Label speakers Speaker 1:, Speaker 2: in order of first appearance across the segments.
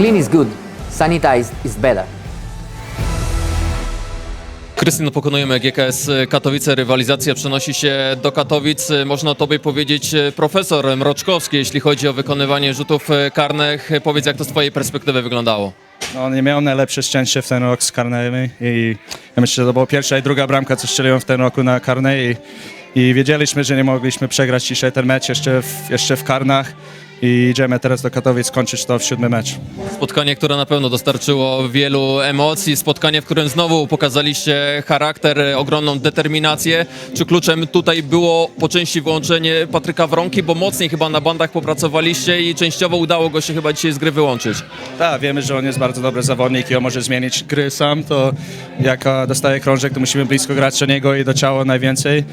Speaker 1: Clean is good, sanitized is better.
Speaker 2: Krystian, pokonujemy GKS Katowice, rywalizacja przenosi się do Katowic. Można tobie powiedzieć e, profesor Mroczkowski, jeśli chodzi o wykonywanie rzutów karnych. Powiedz, jak to z twojej perspektywy wyglądało?
Speaker 3: No, nie miał najlepsze szczęście w ten rok z karnymi i ja myślę, że to była pierwsza i druga bramka, co strzeliłem w tym roku na karnej i, i wiedzieliśmy, że nie mogliśmy przegrać dzisiaj ten mecz jeszcze w, jeszcze w karnach i idziemy teraz do Katowic kończyć to w siódmy mecz.
Speaker 2: Spotkanie, które na pewno dostarczyło wielu emocji, spotkanie, w którym znowu pokazaliście charakter, ogromną determinację. Czy kluczem tutaj było po części wyłączenie Patryka Wronki, bo mocniej chyba na bandach popracowaliście i częściowo udało go się chyba dzisiaj z gry wyłączyć?
Speaker 3: Tak, wiemy, że on jest bardzo dobry zawodnik i on może zmienić gry sam, to jak dostaje krążek, to musimy blisko grać do niego i do ciała najwięcej,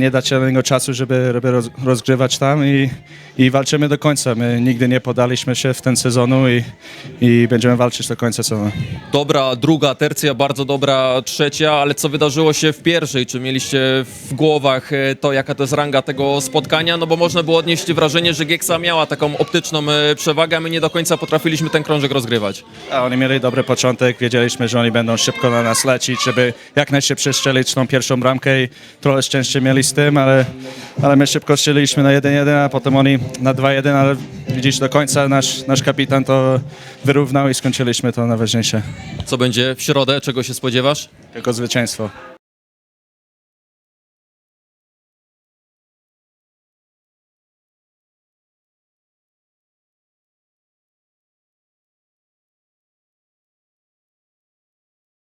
Speaker 3: nie dać niego czasu, żeby, żeby roz, rozgrywać tam i, i walczymy do końca. My nigdy nie podaliśmy się w ten sezonu i, i będziemy walczyć do końca sezonu.
Speaker 2: Dobra druga tercja, bardzo dobra trzecia, ale co wydarzyło się w pierwszej? Czy mieliście w głowach e, to, jaka to jest ranga tego spotkania? No bo można było odnieść wrażenie, że Gieksa miała taką optyczną e, przewagę, a my nie do końca potrafiliśmy ten krążek rozgrywać.
Speaker 3: A oni mieli dobry początek, wiedzieliśmy, że oni będą szybko na nas lecić, żeby jak najszybciej strzelić tą pierwszą bramkę i trochę szczęście mieli z tym, ale, ale my szybko strzeliliśmy na 1-1, a potem oni na 2-1, ale widzisz, do końca nasz, nasz kapitan to wyrównał i skończyliśmy to najważniejsze,
Speaker 2: Co będzie w środę? Czego się spodziewasz?
Speaker 3: tylko zwycięstwo.